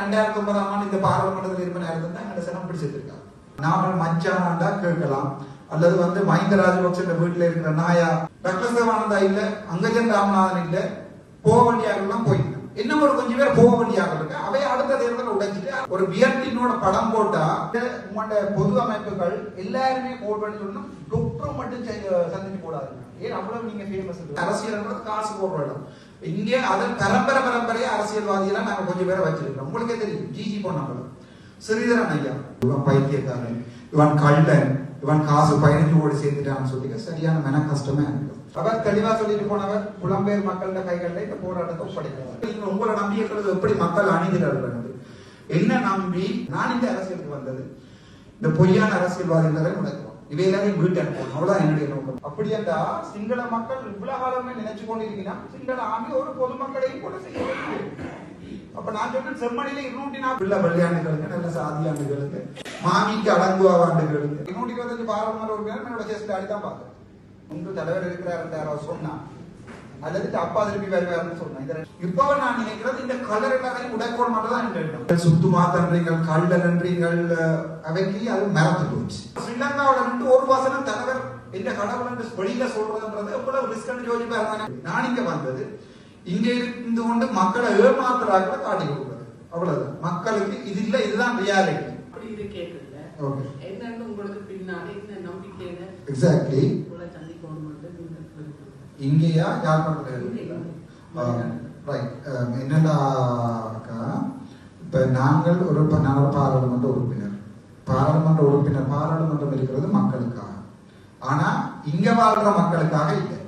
ரெண்டாயிரத்தி ஒன்பதாம் ஆண்டு இந்த பாராளுமன்றத்தில் இருப்பேன் இருந்தா எங்களை சனம் பிடிச்சிருக்காங்க நாமல் மச்சானாண்டா கேட்கலாம். அல்லது வந்து மஹிந்த ராஜபக்ச வீட்டுல இருக்கிற நாயா டாக்டர் சிவானந்தா இல்ல அங்கஜன் ராமநாதன் இல்ல போக வேண்டியாக்கெல்லாம் போயிட்டாங்க இன்னும் ஒரு கொஞ்சம் பேர் போக வேண்டியாக இருக்கு? அவை அடுத்த தேர்தல் உடைச்சிட்டு ஒரு வியர்டினோட படம் போட்டா உங்களோட பொது அமைப்புகள் எல்லாருமே போட் பண்ணி சொல்லணும் மட்டும் செ- சந்திச்சு போடாது ஏன் அவ்வளவு நீங்க ஃபேமஸ் அரசியல் காசு போடுற இடம். இங்கே அதன் பரம்பரை பரம்பரையா அரசியல்வாதியெல்லாம் நாங்க கொஞ்சம் பேரை வச்சிருக்கோம் உங்களுக்கே தெரியும். ஜிஜி பொன்னம்பலம் ஸ்ரீதரன் ஐயா. இவன் பைத்தியக்காரன். இவன் கள்ளன். இவன் காசு பதினஞ்சு கோடி சேர்த்துட்டான்னு சொல்லி சரியான மன கஷ்டமே அவர் தெளிவா சொல்லிட்டு போனவர் புலம்பெயர் மக்களோட கைகளில் இந்த போராட்டத்தை ஒப்படைக்கிறார். உங்களை நம்பி இருக்கிறது எப்படி மக்கள் அணிகிறார்கள் என்ன நம்பி நான் இந்த அரசியலுக்கு வந்தது? இந்த பொய்யான அரசியல்வாதிகளை உனக்கு இவை எல்லாமே வீட்டு அனுப்பணும் அவ்வளவுதான் என்னுடைய நோக்கம். அப்படி என்றா சிங்கள மக்கள் இவ்வளவு காலமே நினைச்சு கொண்டிருக்கிறா சிங்கள ஆமி ஒரு பொதுமக்களையும் கூட செய்ய அப்ப நான் சொல்றேன் செம்மணியில இருநூற்றி நாற்பது பிள்ளை பள்ளியாண்டுகளுக்கு நல்ல சாதியாண்டுகளுக்கு மாமிக்கு அடங்குவா ஆண்டுகளுக்கு. இருநூற்றி இருபத்தஞ்சு பாராளுமன்ற உறுப்பினர் என்னோட சேஸ்ட் அடி தான் பார்த்தேன் உங்க தலைவர் இருக்கிறார் யாராவது சொன்னா அல்லது அப்பா திருப்பி வருவாருன்னு சொன்னேன் இப்போ நான் நினைக்கிறது இந்த கலர் எல்லாரையும் உடைக்கோட மட்டும் தான் எண்ணம் சுத்து மாத்தன்றீங்கள் கள்ளன்றீங்கள் அவைக்கு அது மறந்து போச்சு. ஸ்ரீலங்காவோட ரெண்டு ஒரு வாசனம் தலைவர் இந்த கடவுள் வெளியில சொல்றதுன்றது எவ்வளவு ரிஸ்க் இருந்தாங்க. நான் இங்க வந்தது. இங்க இருந்து கொண்டு மக்களை ஏமாத்துறாக்களை காட்டி கொடுக்குறது அவ்வளவுதான். மக்களுக்கு இது இல்ல இதுதான் ரியாலிட்டி அப்படி இது கேட்கல. ஓகே. என்னன்னு உங்களுக்கு பின்னாடி இந்த நம்பிக்கையில எக்ஸாக்ட்லி உங்களை சந்திக்கணும் நீங்க விரும்புறீங்க. இங்கேயா? யாழ்ப்பாணத்தில் ரைட் என்னடாக்கா இப்போ நாங்கள் ஒரு ஒரு பாராளுமன்ற உறுப்பினர். பாராளுமன்ற உறுப்பினர் பாராளுமன்றம் இருக்கிறது மக்களுக்காக. ஆனா இங்க வாழ்ற மக்களுக்காக இல்லை.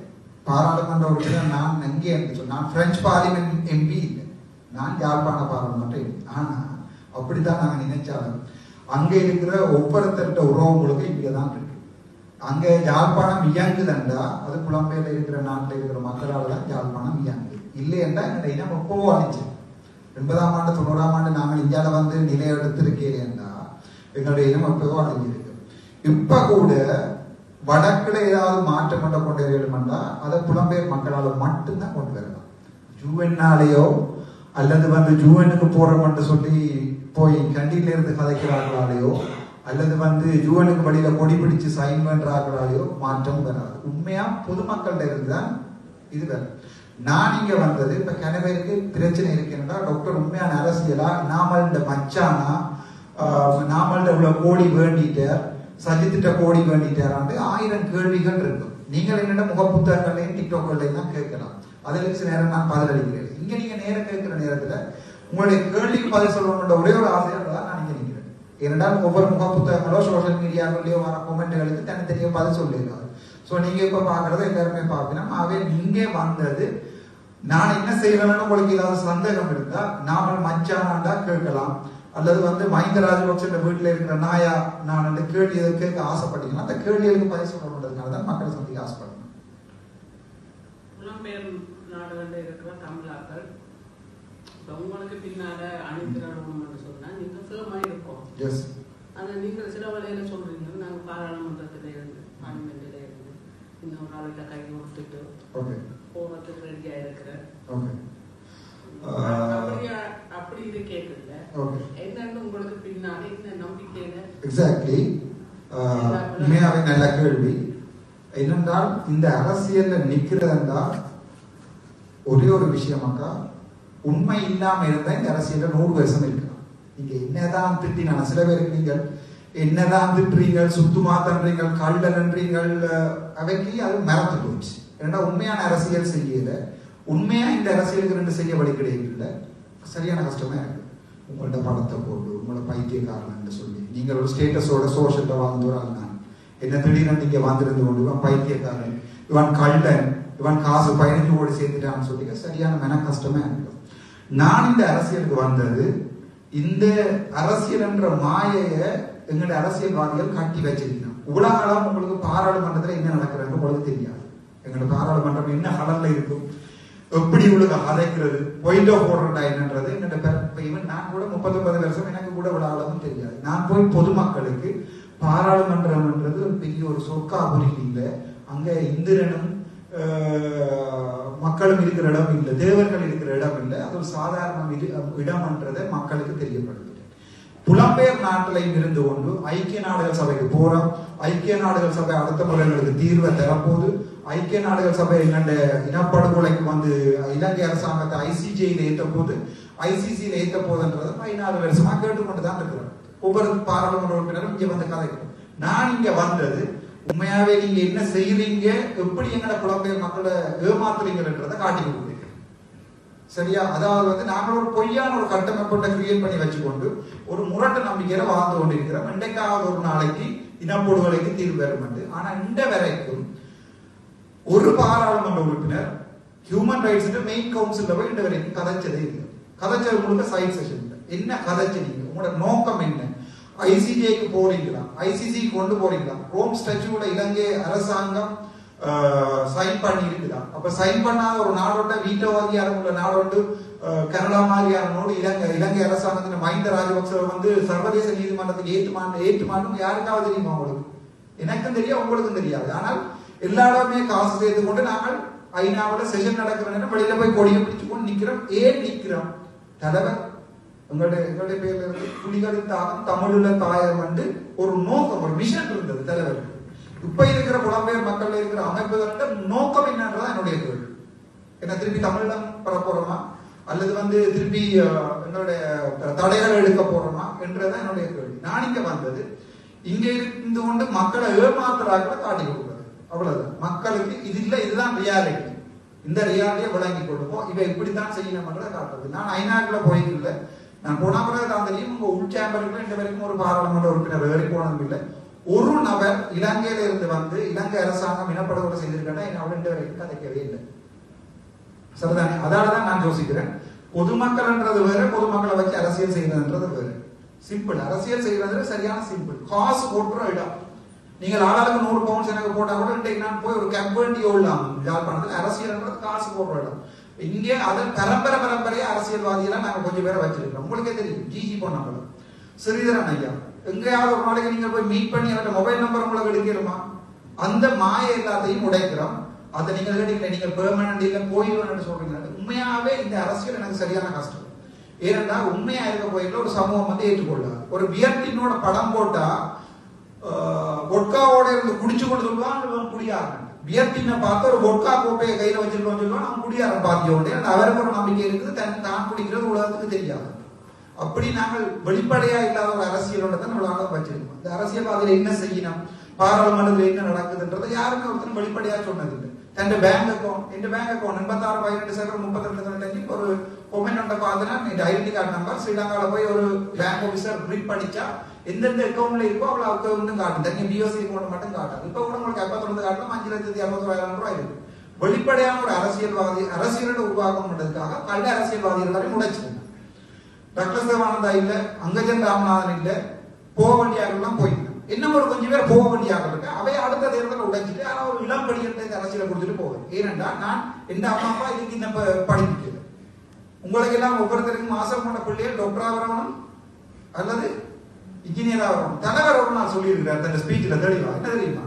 பாராளுமன்ற உறுப்பினர் நான் எங்கே என்று சொல் நான் பிரெஞ்சு பார்லிமெண்ட் எம்பி இல்லை. நான் யாழ்ப்பாண பாராளுமன்ற எம்பி ஆனா அப்படித்தான் நாங்க நினைச்சாலும் அங்க இருக்கிற ஒவ்வொருத்தர்கிட்ட உறவுகளுக்கு இங்கே தான் இருக்கு. அங்க யாழ்ப்பாணம் இயங்குதுண்டா? அது புலம்பெயர்ல இருக்கிற நாட்டில் இருக்கிற மக்களால் தான் யாழ்ப்பாணம் இயங்குது. இல்லையண்டா எங்க இனம் எப்பவோ அழிச்சு எண்பதாம் ஆண்டு தொண்ணூறாம் ஆண்டு நாங்கள் இந்தியாவில் வந்து நிலை எடுத்திருக்கிறேன்டா எங்களுடைய இனம் எப்பவோ அழிஞ்சிருக்கு. இப்ப கூட வடக்குல ஏதாவது மாற்றம் கொண்ட கொண்டு வேணுமெண்டா அதை புலம்பெயர் மக்களால் மட்டும்தான் கொண்டு வரலாம் ஜூவென்னாலேயோ அல்லது வந்து ஜூவனுக்கு போறோம்னு சொல்லி போய் கண்டியிலிருந்து கதைக்கிறார்களாலேயோ அல்லது வந்து ஜூவனுக்கு வழியில கொடி பிடிச்சு சைன் பண்றார்களாலேயோ மாற்றம் வராது. உண்மையா? பொதுமக்கள்கிட்ட இருந்து தான் இது வரும் நான் இங்க வந்தது இப்ப கிணவருக்கு பிரச்சனை இருக்குன்னா டாக்டர் உண்மையான அரசியலா நாமல் மச்சானா ஆஹ், உள்ள கோடி வேண்டிட்டார் சஜித்திட்ட கோடி வேண்டிட்டாராண்டு ஆயிரம் கேள்விகள் இருக்கும் நீங்கள் என்னென்ன முகப்புத்தகங்களையும் டிக்டாக்கள்லையும் தான் கேட்கலாம். அதில் சில நேரம் நான் பதிலளிக்கிறேன். இங்க நீங்க நேரம் கேட்கிற நேரத்துல உங்களுடைய கேள்விக்கு பதில் சொல்லணுன்ற ஒரே ஒரு ஆசையாக தான் நான் இங்க ஏனென்றால் ஒவ்வொரு முக புத்தகங்களோ சோஷியல் மீடியாவிலேயோ வர கொமெண்ட்டுகளுக்கு தனித்தனியாக பதில் சொல்லியிருக்காங்க ஸோ நீங்கள் இப்போ பார்க்குறது எல்லாருமே பார்க்கணும். ஆகவே நீங்கள் வந்தது நான் என்ன செய்வேன்னு உங்களுக்கு ஏதாவது சந்தேகம் இருந்தால் நாமல் மச்சானாண்டா கேட்கலாம். அல்லது வந்து மஹிந்த ராஜபக்ச வீட்டில் இருக்கிற நாயா நான் அந்த கேள்வி கேட்க ஆசைப்பட்டீங்கன்னா அந்த கேள்விகளுக்கு பதில் சொல்லணுன்றதுனால தான் மக்களை சந்திக்க ஆசைப்படுறேன் புலம்பெயர் நாடுகளில் இருக்கிற தமிழாக்கள் உங்களுக்கு பின்னால அணிதிரளணும்னு சொன்னா நீங்க ஃபேமா இருக்கும் ஆனா நீங்க சில வேலையில சொல்றீங்க. நாங்க பாராளுமன்றத்துல இருந்து பார்லிமெண்ட்ல இருந்து இன்னொரு கை ஓகே போறதுக்கு ரெடியா இருக்கிறேன் அப்படி இது கேட்கல. என்னன்னு உங்களுக்கு இந்த நம்பிக்கையில? எக்ஸாக்ட்லி உண்மையாவே நல்ல கேள்வி. என்னென்றால் இந்த அரசியல்ல நிக்கிறதா ஒரே ஒரு விஷயமாக்கா உண்மை இல்லாம இருந்தா இந்த அரசியலில் நூறு வருஷம் இருக்கலாம் நீங்க என்னதான் திட்டினா சில பேருக்கு நீங்கள் என்னதான் திட்டுறீங்க சுத்து மாத்தன்றீங்க என்றீங்கள் அவைக்கு அது மறந்து போச்சு. ஏன்னா உண்மையான அரசியல் செய்யல. உண்மையா இந்த அரசியலுக்கு ரெண்டு செய்ய வழி கிடைக்கல சரியான கஷ்டமா இருக்கு. உங்கள்ட்ட படத்தை போட்டு உங்களோட பைத்தியக்காரன் சொல்லி. நீங்கள் ஒரு ஸ்டேட்டஸோட சோஷத்தை வாழ்ந்துறாங்க என்ன திடீர்னு நீங்க வாழ்ந்துருந்து கொண்டு இவன் பைத்தியக்காரன் இவன் கல்டன் இவன் காசு பதினஞ்சு கோடி சேர்த்துட்டான்னு சொல்லி சரியான மன கஷ்டமா இருக்கு. நான் இந்த அரசியலுக்கு வந்தது இந்த அரசியல் என்ற மாயைய எங்களுடைய அரசியல்வாதிகள் காட்டி வச்சிருக்கணும் உலகளம் உங்களுக்கு பாராளுமன்றத்துல என்ன நடக்கிறது உங்களுக்கு தெரியாது. எங்களுடைய பாராளுமன்றம் என்ன கடல்ல இருக்கும்? எப்படி உங்களுக்கு அதைக்கிறது? பொயிண்டோ போடுறா என்னன்றது என்னோட இப்ப நான் கூட முப்பத்தொன்பது வருஷம் எனக்கு கூட விழாவும் தெரியாது. நான் போய் பொதுமக்களுக்கு பாராளுமன்றம்ன்றது ஒரு பெரிய ஒரு சொற்காபுரி இல்லை அங்க இந்திரனும் மக்களும் இருக்கிற இடம் இல்லை தேவர்கள் இருக்கிற இடம் இல்லை. அது ஒரு சாதாரண இடம்ன்றதை மக்களுக்கு தெரியப்படுது புலம்பெயர் நாட்டிலையும் இருந்து கொண்டு ஐக்கிய நாடுகள் சபைக்கு போறோம். ஐக்கிய நாடுகள் சபை அடுத்த முறைகளுக்கு தீர்வை தரப்போது ஐக்கிய நாடுகள் சபை என்னென்ன இனப்படுகொலைக்கு வந்து இலங்கை அரசாங்கத்தை ஐசிஜியில் ஏற்ற போது ஐசிசியில் ஏற்ற போதுன்றதை பதினாறு வருஷமா கேட்டுக்கொண்டு தான் இருக்கிறோம். ஒவ்வொரு பாராளுமன்ற உறுப்பினரும் இங்கே வந்து கதைக்கிறோம். நான் இங்க வந்தது உண்மையாவே நீங்க என்ன செய்யறீங்க எப்படி எங்கட குழந்தை மக்களை ஏமாத்துறீங்கன்றதை காட்டி கொடுக்குறீங்க சரியா? அதாவது வந்து நாங்கள் ஒரு பொய்யான ஒரு கட்டமைப்பை கிரியேட் பண்ணி வச்சுக்கொண்டு ஒரு முரட்டு நம்பிக்கையில வாழ்ந்து கொண்டிருக்கிறோம். இன்றைக்காவது ஒரு நாளைக்கு இனப்படுகொலைக்கு தீர்வு பெறும் ஆனா இந்த வரைக்கும் ஒரு பாராளுமன்ற உறுப்பினர் ஹியூமன் ரைட்ஸ் மெயின் கவுன்சில் போய் இந்த வரைக்கும் கதைச்சதே இல்லை. கதைச்சது முழுக்க சைட் செஷன் என்ன கதைச்சீங்க உங்களோட நோக்கம் என்ன? ஐசிஜேக்கு போனீங்களா ஐசிசி கொண்டு போனீங்களா ரோம் ஸ்டாச்சுவோட இலங்கை அரசாங்கம் சைன் பண்ணி இருக்குதா அப்ப சைன் பண்ணாத ஒரு நாடோட வீட்டவாதியாரம் உள்ள நாடோட்டு கனடா மாதிரியானோடு இலங்கை இலங்கை அரசாங்கத்தின் மஹிந்த ராஜபக்ச வந்து சர்வதேச நீதிமன்றத்துக்கு ஏற்றுமான் ஏற்றுமானும் யாருக்காவது தெரியுமா உங்களுக்கு? எனக்கும் தெரியும் உங்களுக்கும் தெரியாது. ஆனால் எல்லா இடமே காசு சேர்த்து கொண்டு நாங்கள் ஐநாவோட செஷன் நடக்கிற வெளியில போய் கொடியை பிடிச்சு கொண்டு நிக்கிறோம். ஏன் நிக்கிறோம்? தலைவர் உங்களுடைய எங்களுடைய பேர்ல இருந்து புலிகளின் தாகம் தமிழுல தாயம் வந்து ஒரு நோக்கம் ஒரு மிஷன் இருந்தது தலைவருக்கு இப்ப இருக்கிற புலம்பெயர் மக்கள் இருக்கிற அமைப்புகளோட நோக்கம் என்னன்றதா என்னுடைய கேள்வி. என்ன திருப்பி தமிழ்ல பெற அல்லது வந்து திருப்பி என்னுடைய எங்களுடைய தடைகள் எடுக்க போறோமா? என்றதான் என்னுடைய கேள்வி. நான் இங்க வந்தது இங்க இருந்து கொண்டு மக்களை ஏமாத்துறாக்களை காட்டி கொடுக்குறது அவ்வளவுதான். மக்களுக்கு இது இல்ல இதுதான் ரியாலிட்டி இந்த ரியாலிட்டியை விளங்கி கொடுப்போம் இவ இப்படித்தான் செய்யணும்ன்றதை காட்டுறது. நான் ஐநாக்குள்ள போயிருக்கல நான் போன பிறகு தான் உங்க உள் சேம்பருக்கு இந்த வரைக்கும் ஒரு பாராளுமன்ற உறுப்பினர் ஏறி போனதும் இல்லை. ஒரு நபர் இலங்கையில இருந்து வந்து இலங்கை அரசாங்கம் இனப்படுகொலை செய்திருக்கேன்னா அவள் ரெண்டு வரைக்கும் கதைக்கவே இல்லை. சரிதானே? அதாலதான் நான் யோசிக்கிறேன். பொதுமக்கள்ன்றது வேற பொதுமக்களை வச்சு அரசியல் செய்யறதுன்றது வேற. சிம்பிள் அரசியல் செய்யறது சரியான சிம்பிள் காசு போட்டுற இடம். நீங்கள் ஆளாளுக்கு நூறு பவுன்ஸ் எனக்கு போட்டா கூட நான் போய் ஒரு கம்பெனி உள்ளாம் யாழ்ப்பாணத்தில் அரசியல்ன்றது காசு போடுற இடம். இங்கே அதன் பரம்பரை பரம்பரையா அரசியல்வாதியெல்லாம் நாங்கள் கொஞ்சம் பேரை வச்சிருக்கிறோம். உங்களுக்கே தெரியும். ஜிஜி பொண்ணாங்களும் ஸ்ரீதரன் ஐயா. எங்கேயாவது ஒரு நாளைக்கு நீங்க போய் மீட் பண்ணி அவர்கிட்ட மொபைல் நம்பர் உங்களுக்கு எடுக்கிறோமா அந்த மாய எல்லாத்தையும் உடைக்கிறோம். அதை நீங்க கேட்டீங்க நீங்க பெர்மனன்ட் இல்லை கோயில்னு சொல்றீங்க. உண்மையாவே இந்த அரசியல் எனக்கு சரியான கஷ்டம். ஏனென்றா உண்மையா இருக்க போயிட்டு ஒரு சமூகம் வந்து ஏற்றுக்கொள்ளாது ஒரு வியர்டினோட படம் போட்டா பொட்காவோட இருந்து குடிச்சு கொண்டு சொல்லுவான் இவன் வியர்த்தின பார்த்து ஒரு பொட்கா கோப்பையை கையில வச்சிருக்கோம் சொல்லுவான் அவன் குடியாரன் பார்த்தியோட அவருக்கு ஒரு நம்பிக்கை இருக்குது. தன் தான் குடிக்கிறது உலகத்துக்கு தெரியாது. அப்படி நாங்கள் வெளிப்படையா இல்லாத ஒரு அரசியலோட தான் நம்மளால வச்சிருக்கோம். இந்த அரசியல்வாதியில என்ன செய்யணும்? பாராளுமன்றத்தில் என்ன நடக்குதுன்றதை யாருக்கும் ஒருத்தரும் வெளிப்படையா சொன்னதில்லை. தன் பேங்க் அக்கௌண்ட் என் பேங்க் அக்கௌண்ட் எண்பத்தாறு பதினெட்டு சைபர் முப்பத்தி ரெண்டு தொண்ணூத்தஞ்சு ஒரு பொம்மை பார்த்தனா இந்த ஐடென்டி கார்டு நம்பர் ஸ்ரீலங்கால போய் ஒரு பேங்க் ஆஃபீஸர் ரீட் படிச்சா எந்தெந்த அக்கௌண்ட்ல இருக்கோ அவ்வளவு அக்கௌண்ட் காட்டும் தனி பிஓசி அக்கௌண்ட் மட்டும் காட்டும் இப்போ கூட உங்களுக்கு எப்பத்தி காட்டலாம் அஞ்சு லட்சத்தி அறுபத்தோராயிரம் ரூபாய் இருக்கு வெளிப்படையான ஒரு அரசியல்வாதி அரசியலோட உருவாக்கம் பண்றதுக்காக கல்வி அரசியல்வாதிகள் வரை முளைச்சிருங்க டாக்டர் சிவானந்தா இல்ல அங்கஜன் ராமநாதன் இல்ல போக வேண்டியாக்கெல்லாம் போயிட்டு இன்னும் ஒரு கொஞ்சம் பேர் போக வேண்டியாக இருக்கு. அவை அடுத்த தேர்தலில் உடைச்சிட்டு ஆனா ஒரு இளம் படிக்கிறதை அரசியலை கொடுத்துட்டு போவேன். ஏனென்றால் நான் எந்த அம்மா அப்பா இதுக்கு இந்த படிக்கல உங்களுக்கு எல்லாம் ஒவ்வொருத்தருக்கும் மாசம் போன பிள்ளைகள் டாக்டரா வரணும் அல்லது இன்ஜினியரா வரணும் தலைவர் நான் நாள் சொல்லியிருக்கிறார் தன் ஸ்பீச்ல தெளிவா. என்ன தெரியுமா?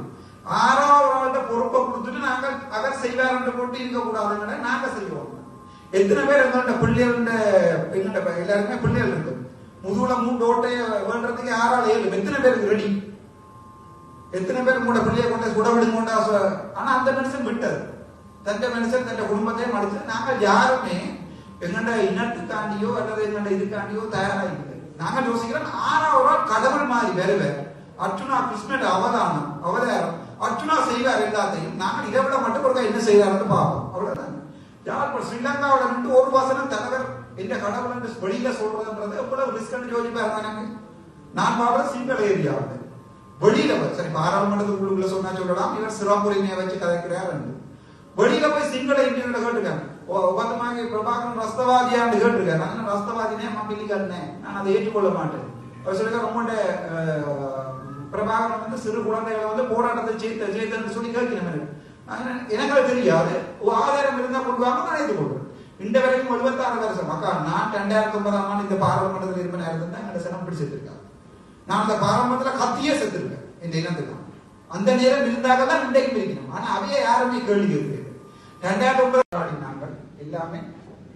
ஆறாவது ஆள்கிட்ட பொறுப்பை கொடுத்துட்டு நாங்கள் அவர் செய்வார் போட்டு இருக்க நாங்கள் நாங்க செய்வோம். எத்தனை பேர் எங்கள்கிட்ட பிள்ளைகள்ட எங்கள்கிட்ட எல்லாருமே பிள்ளைகள் இருக்கும் முதுகுல மூன்று ஓட்டையை வேண்டதுக்கு ஆறாள் ஏழு. எத்தனை பேருக்கு ரெடி எத்தனை பேர் உங்களோட பிள்ளைய கொண்டு சுட விடுங்கோண்டா ஆனா அந்த மனுஷன் விட்டது. தந்த மனுஷன் தந்த குடும்பத்தையும் அடுத்து நாங்கள் யாருமே எங்கண்ட இனத்துக்காண்டியோ அல்லது எங்கண்ட இதுக்காண்டியோ தயாராகிட்டு நாங்கள் யோசிக்கிறோம் ஆறாவது நாள் கடவுள் மாதிரி வருவார் அர்ச்சுனா கிருஷ்ணன் அவதானம் அவதாரம். அர்ச்சுனா செய்வார் எல்லாத்தையும். நாங்கள் இதை விட மட்டும் ஒரு என்ன செய்வாருன்னு பார்ப்போம். அவ்வளவுதான். யார் இப்போ ஸ்ரீலங்காவோட நின்று ஒரு வாசனம் தலைவர் என்ன கடவுள் என்று வெளியில சொல்றதுன்றது எவ்வளவு ரிஸ்க் யோசிப்பாரு எனக்கு. நான் பார்க்கறது சிங்கிள் ஏரியாவில் வெளியில போய் சரி பாராளுமன்றத்துக்குள்ள சொன்னா சொல்லலாம் இவர் சிறாபுரிமையை வச்சு கதைக்கிறார் வெளியில போய் சிங்கள இந்தியர்கிட்ட கேட்டுக்காங்க ஒவ்வொருத்தமாக பிரபாகரன் ரஸ்தவாதியான்னு கேட்டிருக்காரு. நான் ரஸ்தவாதினே மம்பிலிக்காருனே நான் அதை ஏற்றுக்கொள்ள மாட்டேன். அவர் சொல்லிக்க ரொம்ப பிரபாகரன் வந்து சிறு குழந்தைகளை வந்து போராட்டத்தை ஜெயித்த ஜெயித்தன்னு சொல்லி கேட்கிறேன் எனக்கு. தெரியாது. ஆதாரம் இருந்தா கொடுக்காம நான் ஏற்றுக்கொள்றேன் இந்த வரைக்கும் எழுபத்தாறு வருஷம். மக்கா நான் ரெண்டாயிரத்தி ஒன்பதாம் ஆண்டு இந்த பாராளுமன்றத்தில் இருப்ப நேரத்தில் தான் என்னோட சினம் பிடி நான் அந்த பாரம்பரியத்துல கத்தியே செத்துருக்கேன் இந்த இனத்துக்கு அந்த நேரம் இருந்தாக தான் இன்றைக்கு இருக்கணும் ஆனா அவைய யாருமே கேள்வி இருக்குது ரெண்டாயிரம் ஒன்பது எல்லாமே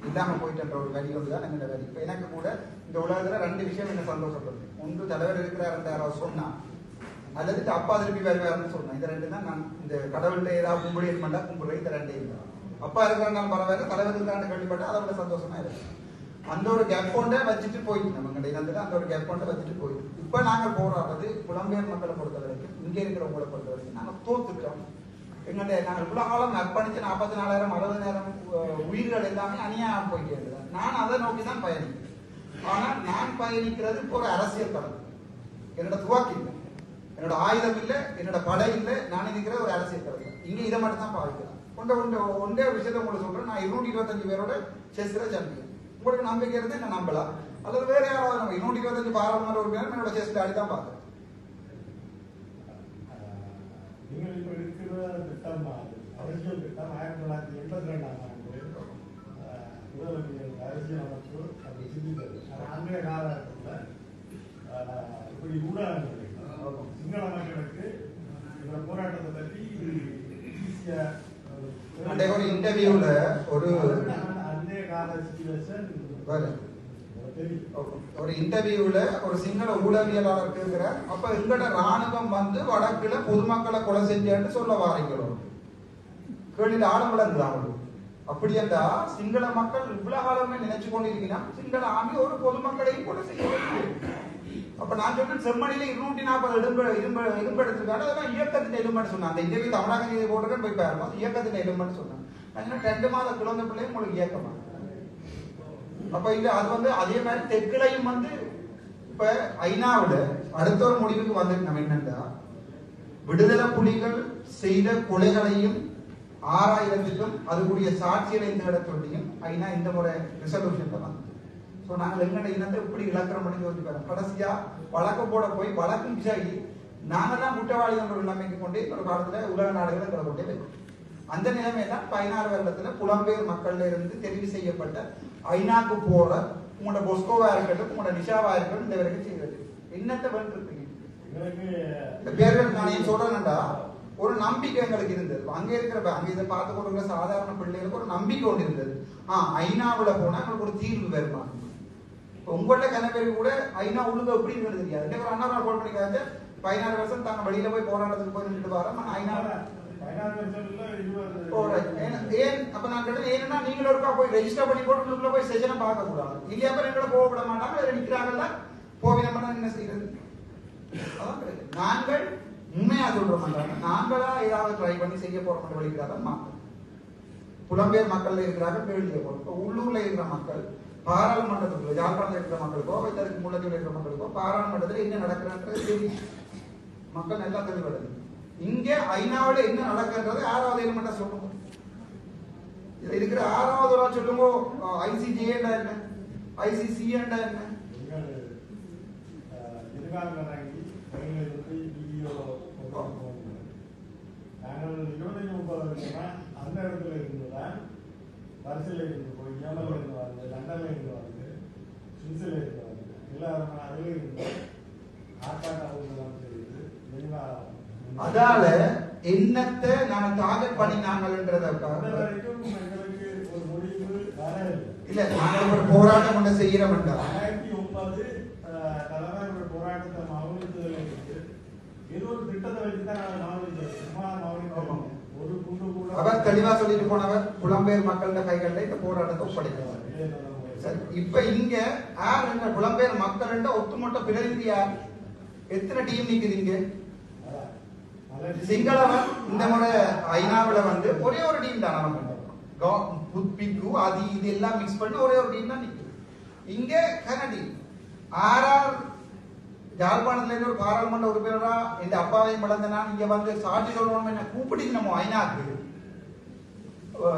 இல்லாம போயிட்ட ஒரு வரி வந்து தான் எங்களோட வரி இப்ப எனக்கு கூட இந்த உலகத்துல ரெண்டு விஷயம் என்ன சந்தோஷப்படுது. ஒன்று தலைவர் இருக்கிறார் யாராவது சொன்னா அல்லது அப்பா திருப்பி வருவாருன்னு சொன்னேன் இந்த ரெண்டு தான் நான் இந்த கடவுள்கிட்ட ஏதாவது கும்பிடி பண்ணா கும்பிடுறேன் இந்த ரெண்டே இருந்தா அப்பா இருக்கிறனால பரவாயில்ல தலைவர் இருக்கிறான்னு கேள்விப்பட்டா அதை விட சந்தோஷமா இருக்கு அந்த ஒரு கேப் கொண்டே வச்சுட்டு போயிட்டு நம்ம இனத்துல அந்த ஒரு கேப் கொண்டே வச்சுட்டு போயிட்டு. இப்ப நாங்க போராடுறது புலம்பெயர் மக்களை பொறுத்த வரைக்கும் இங்க இருக்கிறவங்களை பொறுத்த வரைக்கும் நாங்க தோத்துட்டோம். எங்களுடைய நாங்கள் இவ்வளவு காலம் அர்ப்பணிச்சு நாற்பத்தி நாலாயிரம் அறுபதாயிரம் உயிர்கள் எல்லாமே அநியாயம் போயிட்டே இருந்தது நான் அதை நோக்கி தான் பயணிக்கிறேன். ஆனால் நான் பயணிக்கிறது இப்போ ஒரு அரசியல் களம் என்னோட துவாக்கி இல்லை. என்னோட ஆயுதம் இல்லை. என்னோட படை இல்லை. நான் இருக்கிற ஒரு அரசியல் களம் இங்கே இதை மட்டும் தான் பாதிக்கிறேன் கொண்ட ஒன்றை ஒன்றே விஷயத்தை உங்களுக்கு சொல்கிறேன் நான் இருநூற்றி இருபத்தஞ்சு பேரோட செஸ்ல சாம்பியன் உங்களுக்கு நம்பிக்கை இருந்து என்ன? நம்பலாம் அல்லது வேற யாராவது நம்ம இருநூற்றி இருபத்தஞ்சு பாராளுமன்ற உறுப்பினர் என்னோட செஸ்ல ஆடி தான் பார்த்தேன் நீங்கள் இப்போ இருக்கிற திட்டம் அரசியல் திட்டம் ஆயிரத்தி தொள்ளாயிரத்தி எண்பத்தி ரெண்டாம் ஆண்டு முதலமைச்சர் அரசியல் அமைப்பு அப்படி சிந்தித்தது. அன்றைய காலகட்டத்தில் இப்படி ஊடகங்கள் சிங்கள மக்களுக்கு இந்த போராட்டத்தை பற்றி ஈஸியா அன்றைய ஒரு interviewல ஒரு- அன்றைய கால சுச்சுவேஷன் வேறு. தெரியும் ஒரு இன்டர்வியூல ஒரு சிங்கள ஊடகவியலாளர் கேட்கிறார் அப்ப எங்கட ராணுவம் வந்து வடக்குல பொதுமக்களை கொலை செஞ்சேன்னு சொல்ல வாரீங்களோ? கேள்வியில ஆழம் அப்படியா அப்படி என்றா சிங்கள மக்கள் இவ்வளவு காலமே நினைச்சு கொண்டிருக்கிறான். சிங்கள ஆமி ஒரு பொதுமக்களையும் கொலை செய்ய அப்ப நான் சொல்றேன் செம்மணியில இருநூற்றி நாற்பது எலும்பு இரும்பு இரும்பு எடுத்திருக்காரு. அதெல்லாம் இயக்கத்தின் எலும்புன்னு சொன்னான். அந்த இன்டர்வியூ தமிழக நீதி போட்டுருக்கேன் போய் பாருங்க இயக்கத்தின் எலும்புன்னு சொன்னான். சொன்னேன், ரெண்டு மாத குழந்தை பிள்ளையும் உங்களுக்கு இயக்கமா? அப்ப இல்ல அது வந்து அதே மாதிரி தெற்குலையும் வந்து இப்ப ஐநாவில் அடுத்த ஒரு முடிவுக்கு வந்து நம்ம என்னன்னா விடுதலை புலிகள் செய்த கொலைகளையும் ஆறாயிரத்துக்கும் அதுக்குரிய சாட்சிகளை இந்த இடத்துலையும் ஐநா இந்த முறை ரிசல்யூஷன் வந்து ஸோ நாங்கள் எங்கட இனத்தை இப்படி இழக்கிறோம் பண்ணி யோசிக்கிறோம் கடைசியா வழக்கு போட போய் வழக்கு விசாரி நாங்க தான் குற்றவாளி என்ற ஒரு நிலைமைக்கு கொண்டு ஒரு காலத்துல உலக நாடுகளை எங்களை கொண்டே வைக்கிறோம் அந்த நிலைமை தான் பதினாறு வருடத்துல புலம்பெயர் மக்கள்ல இருந்து தெரிவு செய்யப்பட்ட ஐநாக்கு போற உங்களோட பொஸ்கோவா இருக்கட்டும் உங்களோட நிஷாவா இருக்கட்டும் இந்த வரைக்கும் செய்கிறது. என்னத்தை பண்ணிருப்பீங்க பேர்கள் நான் ஏன் சொல்றேன்டா ஒரு நம்பிக்கை எங்களுக்கு இருந்தது. அங்க இருக்கிற அங்க இதை பார்த்து கொண்டிருக்கிற சாதாரண பிள்ளைகளுக்கு ஒரு நம்பிக்கை ஒன்று இருந்தது. ஆ ஐநாவுல போனா எங்களுக்கு ஒரு தீர்வு வருமா? உங்கள்ட்ட கனவேரி கூட ஐநா ஒழுங்கு எப்படி இருக்கிறது தெரியாது. ஒரு அண்ணா கோல் பண்ணிக்காச்சு பதினாறு வருஷம் தாங்க வெளியில போய் போராட்டத்துக்கு போய் நின்றுட்டு வரோம். ஐநா ஏன் ஏன் அப்ப நான் கேட்டேன் ஏன்னா நீங்களும் இருக்கா போய் ரெஜிஸ்டர் பண்ணி போட்டு உள்ளுக்குள்ள போய் செஷனை பார்க்க கூடாது இல்லையா அப்ப எங்களை போக விட மாட்டாங்க அதை நிக்கிறாங்கல்ல போய் நம்ம என்ன செய்யறது? நாங்கள் உண்மையா சொல்ற மாட்டாங்க நாங்களா ஏதாவது ட்ரை பண்ணி செய்ய போற மட்டும் மக்கள் புலம்பெயர் மக்கள் இருக்கிறார்கள் கேள்வியை போறோம். உள்ளூர்ல இருக்கிற மக்கள் பாராளுமன்றத்துக்குள்ள யாழ்ப்பாணத்தில் இருக்கிற மக்களுக்கோ வைத்ததுக்கு முள்ளத்தில் இருக்கிற மக்களுக்கோ பாராளுமன்றத்தில் என்ன நடக்கிறன்றது தெரியும். மக்கள் நல்லா தெளிவடையும் இங்கே ஐநாவில் என்ன நடக்கின்றது? ஆறாவது எலிமெண்டா சொல்லுங்க இதுல இருக்கிற ஆறாவது ஒரு சொல்லுங்க. ஐசிஜேண்டா என்ன ஐசிசி என்ன வீடியோ நாங்கள் இருபத்தஞ்சு முப்பது வருஷமா அந்த இடத்துல இருந்துதான் பரிசில் இருந்து போய் ஏமல்ல இருந்து வந்து லண்டன்ல இருந்து வந்து சுவிஸ்ல இருந்து வந்து எல்லாரும் அதில் இருந்து ஆர்ப்பாட்டம் செய்து அதால என்னத்தை நாம டார்கெட் பண்ணினாங்கன்றத அந்த வரைக்கும் எங்களுக்கு ஒரு முடிவு வரவில்லை இல்ல நாங்கள் ஒரு போராட்டம் ஒண்ணு செய்யறோம்டா ரெண்டாயிரத்தி ஒன்பது அஹ், தலைவர் போராட்டத்தை இருந்து ஏதோ ஒரு திட்டத்தை வச்சு தான் மௌனித்தோம் ஒரு குண்டு கூட அவர் தெளிவா சொல்லிட்டு போனவர் புலம்பெயர் மக்களோட கைகள்ல இந்த போராட்டத்தை ஒப்படைக்கிறார். சரி இப்ப இங்க யார் புலம்பெயர் மக்கள் ஒட்டுமொத்த பிரதிநிதி யார்? எத்தனை டீம் நிக்குது இங்க? சிங்களவன் இந்த முறை ஐநாவில் வந்து ஒரே ஒரு டீம் தான் நம்ம புத்பிக்கு அது இது எல்லாம் மிக்ஸ் பண்ணி ஒரே ஒரு டீம் தான் நிற்கும் இங்கே கனடி. ஆர்ஆர் யாழ்ப்பாணத்துல இருந்து ஒரு பாராளுமன்ற உறுப்பினரா இந்த அப்பாவையும் வளர்ந்த நான் இங்க வந்து சாட்சி சொல்லணும் என்ன கூப்பிட்டு நம்ம ஐநாக்கு.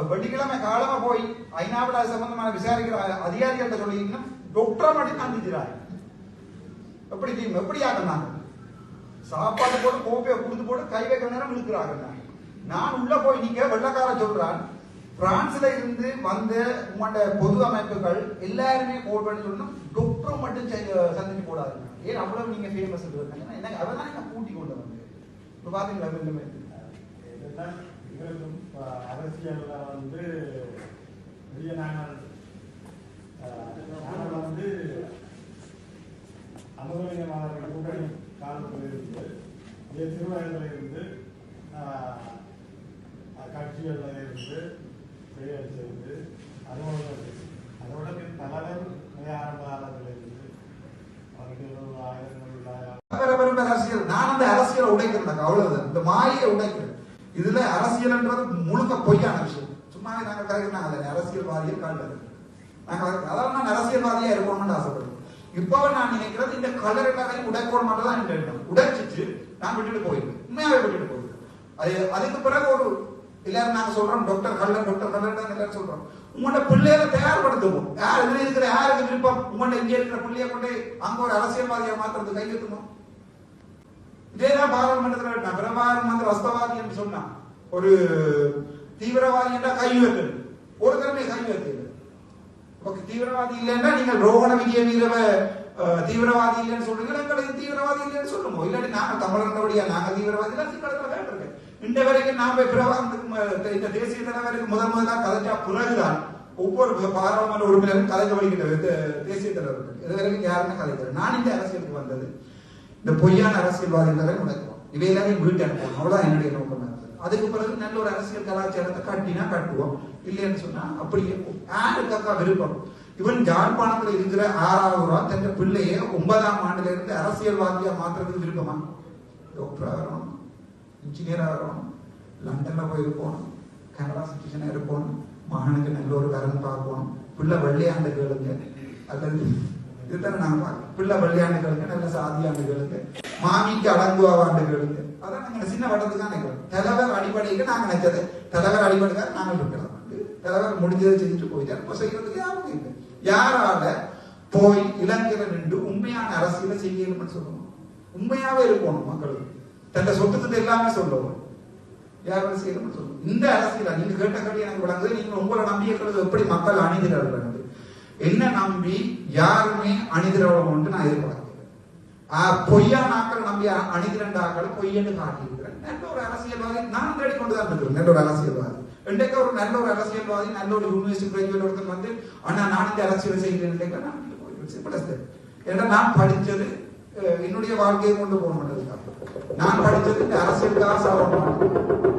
வெள்ளிக்கிழமை காலமா போய் ஐநாவில் சம்பந்தமான விசாரிக்கிற அதிகாரிகள்கிட்ட சொல்லிங்கன்னா டாக்டரா மட்டும் காண்பிக்கிறாரு எப்படி டீம்? எப்படி ஆகினாங்க சாப்பாடு போட்டு கோப்பையை கொடுத்து போட்டு கை வைக்கிற நேரம் இழுக்கிறாங்க. நான் உள்ள போய் நீங்க வெள்ளக்கார சொல்றான் பிரான்ஸ்ல இருந்து வந்த உங்களோட பொது அமைப்புகள் எல்லாருமே கோல் பண்ணி சொல்லணும் மட்டும் செ- சந்திச்சு போடாது. ஏன் அவ்வளவு நீங்க ஃபேமஸ் இருக்காங்க அதை தான் நான் கூட்டி கொண்டு வந்தேன் இப்போ பாத்தீங்களா ரெண்டுமே மாதிரி வந்து பெரிய நாங்கள் ஆஹ், நாங்கள் வந்து அனுமதிய மாணவர்கள் கூட்டணி இருந்து இதே சிறுவயதில் இருந்து ஆஹ், கட்சிகளில் இருந்து செயல் செய்து அலுவலகம் அதோட பின் தலைவர் மிக இருந்து அவர்கள் ஆயிரங்கள் அரசியல் நான் அந்த அரசியலை உடைக்கிறேன் அவ்வளவுதான். இந்த மாயை உடைக்கிறேன். இதுல அரசியல்ன்றது முழுக்க பொய்யான விஷயம். சும்மா நாங்க கரைக்கிறாங்க அதில் அரசியல்வாதியை காட்டுறது நாங்க அதாவது நான் அரசியல்வாதியா இருக்கணும்னு ஆசைப்படுறேன். இப்போ நான் நினைக்கிறது இந்த கலர் எல்லாரையும் உடைக்கோடு மட்டும் தான் எனக்கு உடைச்சிட்டு நான் விட்டுட்டு போயிருக்கேன் உண்மையாவே விட்டுட்டு போயிருக்கேன் அது அதுக்கு பிறகு ஒரு எல்லாரும் நாங்க சொல்றோம் டாக்டர் கல்லன் டாக்டர் கல்லன் தான் எல்லாரும் சொல்றோம். உங்களோட பிள்ளைகளை தயார்படுத்துவோம். யார் இதுல இருக்கிற யாருக்கு விருப்பம்? உங்கள்ட்ட இங்கே இருக்கிற பிள்ளைய கொண்டு அங்க ஒரு அரசியல்வாதியை மாத்துறது கையெழுத்துமா இதேதான் பாராளுமன்றத்தில் நான் பிரபாகரன் வஸ்தவாதி என்று சொன்னான். ஒரு தீவிரவாதி என்றா கை வைக்கணும் ஒரு தடவை கை தீவிரவாதி இல்லைன்னா நீங்கள் ரோகண விஜய வீரவ தீவிரவாதி இல்லைன்னு சொல்றீங்க எங்களுக்கு தீவிரவாதி இல்லைன்னு சொல்லுங்க. இல்லாட்டி நாங்க தமிழர்ந்தபடியா நாங்க தீவிரவாதி எல்லாம் சிங்களத்துல கேட்டிருக்கேன் இந்த வரைக்கும் நாம பிரபாகரனுக்கு இந்த தேசிய தலைவருக்கு முதல் முதலாக கதைச்சா பிறகுதான் ஒவ்வொரு பாராளுமன்ற உறுப்பினரும் கலைக்க வழிகிட்ட தேசிய தலைவர் இது வரைக்கும் யாருமே கலைக்கிறேன் நான் இந்த அரசியலுக்கு வந்தது. இந்த பொய்யான அரசியல்வாதிகளை உடைக்கிறோம் இவையெல்லாம் வீட்டு அனுப்பணும் அவ்வளவுதான் என்னுடைய நோக்கம். அதுக்கு பிறகு நல்ல ஒரு அரசியல் கலாச்சாரத்தை கட்டினா கட்டுவோம். இல்லைன்னு சொன்னா அப்படியே யாருக்காக்கா விருப்பம். இவன் ஜாழ்ப்பாணத்துல இருக்கிற ஆறாவது ரூபா தன் பிள்ளைய ஒன்பதாம் ஆண்டுல இருந்து அரசியல்வாதியா மாத்துறதுக்கு விருப்பமா? டாக்டரா வரணும் இன்ஜினியரா வரணும் லண்டன்ல போய் இருக்கணும் கனடா சிட்டிசனா இருக்கணும் மகனுக்கு நல்ல ஒரு கரண்ட் பார்க்கணும் பிள்ளை வெள்ளையாண்டு கேளுங்க. அல்லது இதுதானே நாங்க பார்க்கணும் பிள்ளை பள்ளியாண்டுகளுக்கு நல்ல சாதி ஆண்டுகளுக்கு மாமிக்கு அடங்குவாண்டு ஆண்டுகளுக்கு அதான் நாங்க சின்ன வட்டத்துக்கு தான் நினைக்கிறோம் தலைவர் அடிப்படைக்கு நாங்க நினைச்சது. தலைவர் அடிப்படைக்காக நாங்கள் இருக்கிறோம். தலைவர் முடிஞ்சதை செஞ்சுட்டு போயிட்டார். இப்போ செய்யறதுக்கு யாரும் இல்லை. யாரால போய் இலங்கையில நின்று உண்மையான அரசியலை செய்யணும்னு சொல்லணும் உண்மையாவே இருக்கணும் மக்களுக்கு. தன்னை சொத்துக்கு எல்லாமே சொல்லணும் யார் அரசியல் சொல்லணும் இந்த அரசியலா நீங்க கேட்ட கேள்வி எனக்கு விளங்குது. நீங்க உங்களை நம்பியிருக்கிறது எப்படி மக்கள் அணிதிரள்றது என்ன நம்பி யாருமே அணிதிரவணும் நான் எதிர்பார்க்கிறேன் ஆஹ் பொய்யா நாக்களை நம்பி அணிதிரண்ட ஆக்கள் பொய்யன்னு காட்டியிருக்கிறேன். நல்ல ஒரு அரசியல்வாதி. நான் தேடி கொண்டு தான் இருக்கிறேன். நல்ல ஒரு அரசியல்வாதி. இன்றைக்கு ஒரு நல்ல ஒரு அரசியல்வாதி நல்ல ஒரு யூனிவர்சிட்டி கிராஜுவேட் ஒருத்தர் வந்து ஆனா நான் இந்த அரசியல் செய்கிறேன். நான் ஏன்னா நான் படித்தது என்னுடைய வாழ்க்கையை கொண்டு போக மாட்டேன் நான் படிச்சது இந்த அரசியலுக்காக சாப்பிட